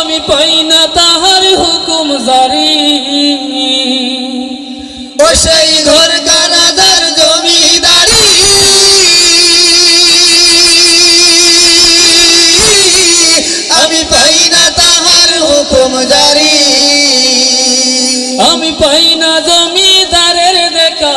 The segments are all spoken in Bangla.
আমি পাই না তাহার হুকুম জারি। ও সেই ঘর কানাদার জমিদারি। আমি পাই না তাহার হুকুম জারি। আমি পাই না জমিদারের দেখা।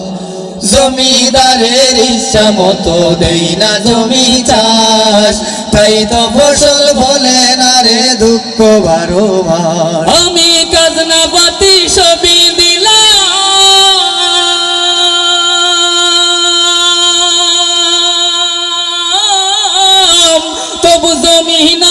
জমিদারের ইচ্ছা মতো দেই না জমি চাষ। তাই তো ফসল ফলে না রে দুঃখ বারো মাস। আমি কাজনা পাতি সবই দিলাম। তবু জমিন আমার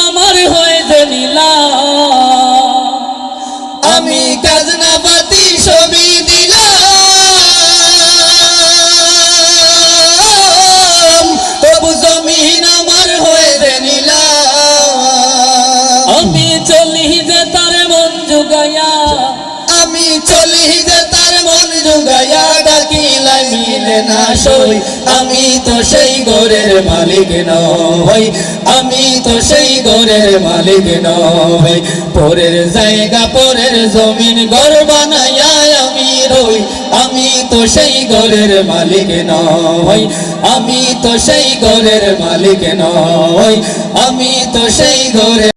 জুগাইয়া আমি চলি যে তার মন জুগাইয়া ডাকিলাই মিলে না সই। আমি তো সেই ঘরের মালিক নই। আমি তো সেই ঘরের মালিক নই। পরের জায়গা, পরের জমিন ঘর বানাইয়া আমি রই। আমি তো সেই ঘরের মালিক নই। আমি তো সেই ঘরের মালিক নই। আমি তো সেই